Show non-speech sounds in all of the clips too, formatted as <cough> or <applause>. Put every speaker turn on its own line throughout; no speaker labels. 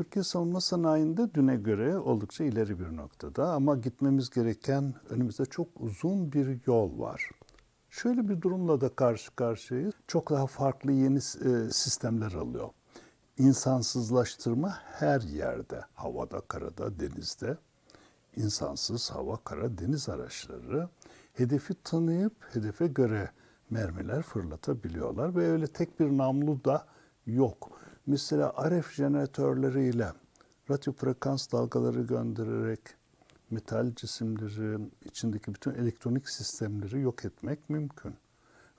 Türkiye savunma sanayinde düne göre oldukça ileri bir noktada ama gitmemiz gereken önümüzde çok uzun bir yol var. Şöyle bir durumla da karşı karşıyayız. Çok daha farklı yeni e, sistemler alıyor. İnsansızlaştırma her yerde, havada, karada, denizde. İnsansız hava, kara, deniz araçları hedefi tanıyıp hedefe göre mermiler fırlatabiliyorlar ve öyle tek bir namlu da yok. Mesela RF jeneratörleriyle radyo frekans dalgaları göndererek metal cisimlerin içindeki bütün elektronik sistemleri yok etmek mümkün.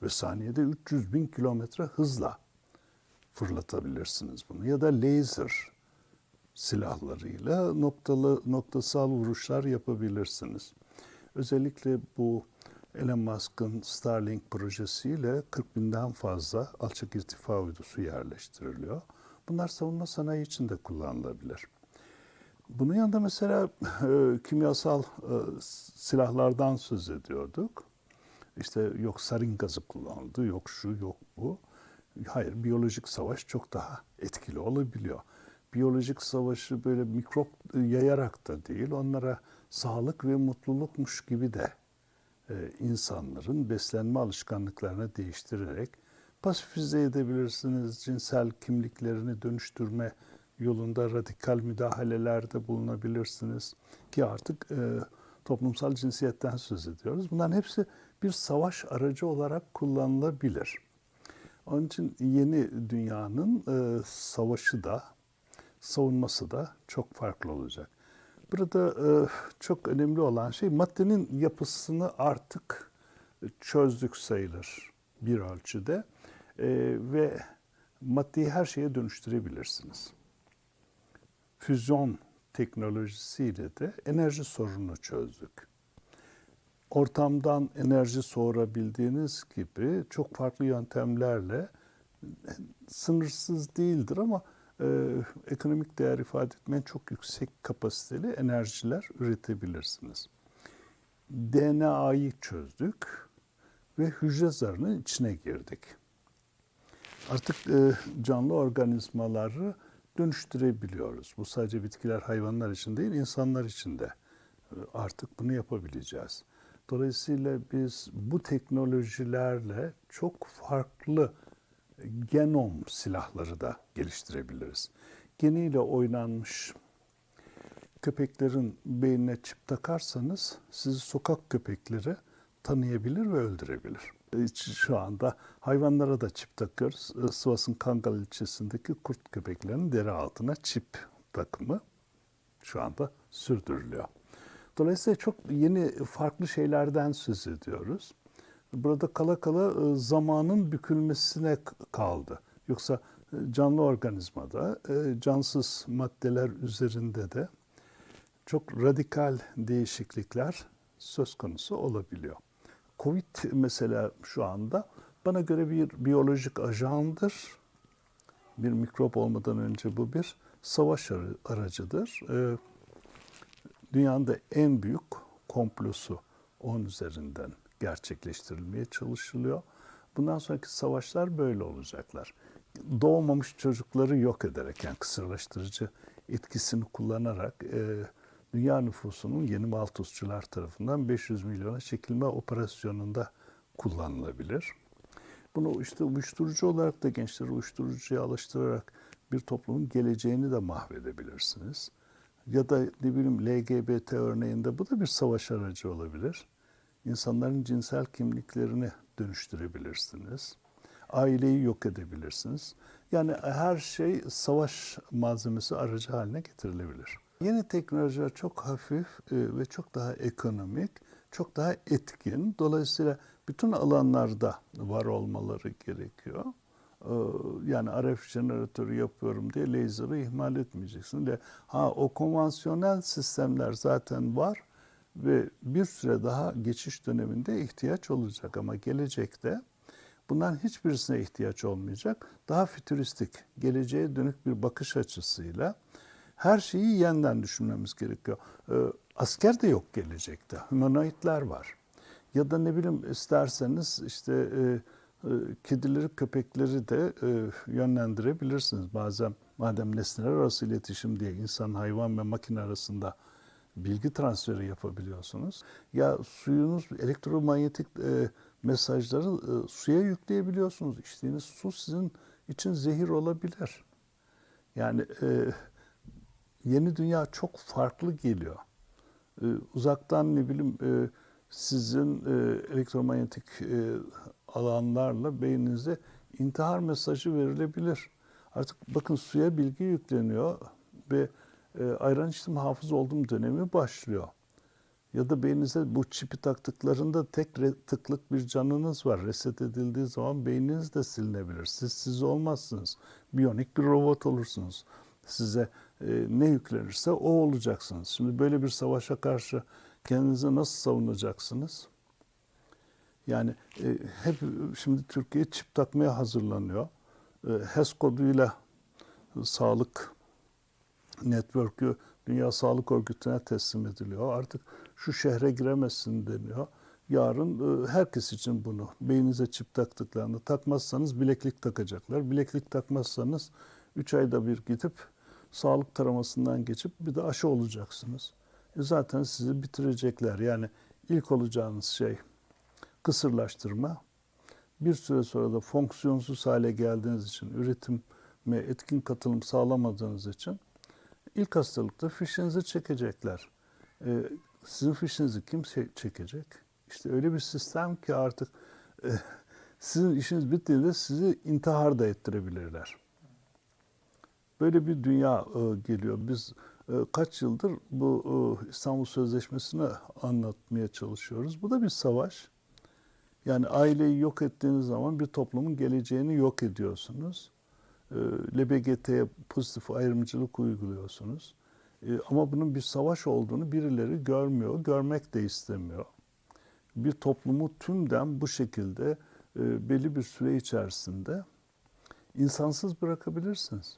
Ve saniyede 300 bin kilometre hızla fırlatabilirsiniz bunu. Ya da laser silahlarıyla noktalı noktasal vuruşlar yapabilirsiniz. Özellikle bu Elon Musk'ın Starlink projesiyle 40 binden fazla alçak irtifa uydusu yerleştiriliyor. Bunlar savunma sanayi için de kullanılabilir. Bunun yanında mesela e, kimyasal e, silahlardan söz ediyorduk. İşte yok sarin gazı kullanıldı, yok şu, yok bu. Hayır, biyolojik savaş çok daha etkili olabiliyor. Biyolojik savaşı böyle mikrop yayarak da değil, onlara sağlık ve mutlulukmuş gibi de e, insanların beslenme alışkanlıklarını değiştirerek pasifize edebilirsiniz. Cinsel kimliklerini dönüştürme yolunda radikal müdahalelerde bulunabilirsiniz. Ki artık e, toplumsal cinsiyetten söz ediyoruz. Bunların hepsi bir savaş aracı olarak kullanılabilir. Onun için yeni dünyanın e, savaşı da, savunması da çok farklı olacak. Burada e, çok önemli olan şey maddenin yapısını artık çözdük sayılır bir ölçüde ve maddeyi her şeye dönüştürebilirsiniz. Füzyon teknolojisiyle de enerji sorununu çözdük. Ortamdan enerji soğurabildiğiniz gibi çok farklı yöntemlerle sınırsız değildir ama e, ekonomik değer ifade etmeyen çok yüksek kapasiteli enerjiler üretebilirsiniz. DNA'yı çözdük ve hücre zarının içine girdik. Artık e, canlı organizmaları dönüştürebiliyoruz. Bu sadece bitkiler, hayvanlar için değil, insanlar için de e, artık bunu yapabileceğiz. Dolayısıyla biz bu teknolojilerle çok farklı genom silahları da geliştirebiliriz. Geniyle oynanmış köpeklerin beynine çip takarsanız sizi sokak köpekleri tanıyabilir ve öldürebilir. Şu anda hayvanlara da çip takıyoruz. Sivas'ın Kangal ilçesindeki kurt köpeklerinin deri altına çip takımı şu anda sürdürülüyor. Dolayısıyla çok yeni farklı şeylerden söz ediyoruz. Burada kala kala e, zamanın bükülmesine kaldı. Yoksa e, canlı organizmada, e, cansız maddeler üzerinde de çok radikal değişiklikler söz konusu olabiliyor. Covid mesela şu anda bana göre bir biyolojik ajandır. Bir mikrop olmadan önce bu bir savaş aracıdır. Dünyanın da en büyük komplosu onun üzerinden gerçekleştirilmeye çalışılıyor. Bundan sonraki savaşlar böyle olacaklar. Doğmamış çocukları yok ederek yani kısırlaştırıcı etkisini kullanarak e, dünya nüfusunun yeni Maltuzcular tarafından 500 milyona çekilme operasyonunda kullanılabilir. Bunu işte uyuşturucu olarak da gençleri uyuşturucuya alıştırarak bir toplumun geleceğini de mahvedebilirsiniz. Ya da ne bileyim LGBT örneğinde bu da bir savaş aracı olabilir. İnsanların cinsel kimliklerini dönüştürebilirsiniz. Aileyi yok edebilirsiniz. Yani her şey savaş malzemesi aracı haline getirilebilir. Yeni teknolojiler çok hafif e, ve çok daha ekonomik, çok daha etkin. Dolayısıyla bütün alanlarda var olmaları gerekiyor. E, yani RF jeneratörü yapıyorum diye laser'ı ihmal etmeyeceksin. Ha o konvansiyonel sistemler zaten var ve bir süre daha geçiş döneminde ihtiyaç olacak ama gelecekte bunların hiçbirisine ihtiyaç olmayacak. Daha fütüristik, geleceğe dönük bir bakış açısıyla her şeyi yeniden düşünmemiz gerekiyor. Ee, asker de yok gelecekte. Humanoidler var. Ya da ne bileyim isterseniz işte e, e, kedileri, köpekleri de e, yönlendirebilirsiniz. Bazen Madem nesneler arası iletişim diye insan, hayvan ve makine arasında bilgi transferi yapabiliyorsunuz. Ya suyunuz elektromanyetik e, mesajları e, suya yükleyebiliyorsunuz. İçtiğiniz su sizin için zehir olabilir. Yani e, yeni dünya çok farklı geliyor. E, uzaktan ne bileyim e, sizin e, elektromanyetik e, alanlarla beyninize intihar mesajı verilebilir. Artık bakın suya bilgi yükleniyor ve e, ayran içtim hafız olduğum dönemi başlıyor. Ya da beyninize bu çipi taktıklarında tek tıklık bir canınız var. Reset edildiği zaman beyniniz de silinebilir. Siz siz olmazsınız. Biyonik bir robot olursunuz. Size ne yüklenirse o olacaksınız. Şimdi böyle bir savaşa karşı kendinizi nasıl savunacaksınız? Yani e, hep şimdi Türkiye çip takmaya hazırlanıyor. E, HES koduyla sağlık network'ü Dünya Sağlık Örgütü'ne teslim ediliyor. Artık şu şehre giremezsin deniyor. Yarın e, herkes için bunu beyninize çip taktıklarını takmazsanız bileklik takacaklar. Bileklik takmazsanız 3 ayda bir gidip sağlık taramasından geçip bir de aşı olacaksınız. E zaten sizi bitirecekler. Yani ilk olacağınız şey kısırlaştırma. Bir süre sonra da fonksiyonsuz hale geldiğiniz için, üretime etkin katılım sağlamadığınız için ilk hastalıkta fişinizi çekecekler. Ee, sizin fişinizi kim çe- çekecek? İşte öyle bir sistem ki artık e, <laughs> sizin işiniz bittiğinde sizi intihar da ettirebilirler. Böyle bir dünya e, geliyor. Biz e, kaç yıldır bu e, İstanbul Sözleşmesi'ni anlatmaya çalışıyoruz. Bu da bir savaş. Yani aileyi yok ettiğiniz zaman bir toplumun geleceğini yok ediyorsunuz. E, LBGT'ye pozitif ayrımcılık uyguluyorsunuz. E, Ama bunun bir savaş olduğunu birileri görmüyor, görmek de istemiyor. Bir toplumu tümden bu şekilde e, belli bir süre içerisinde insansız bırakabilirsiniz.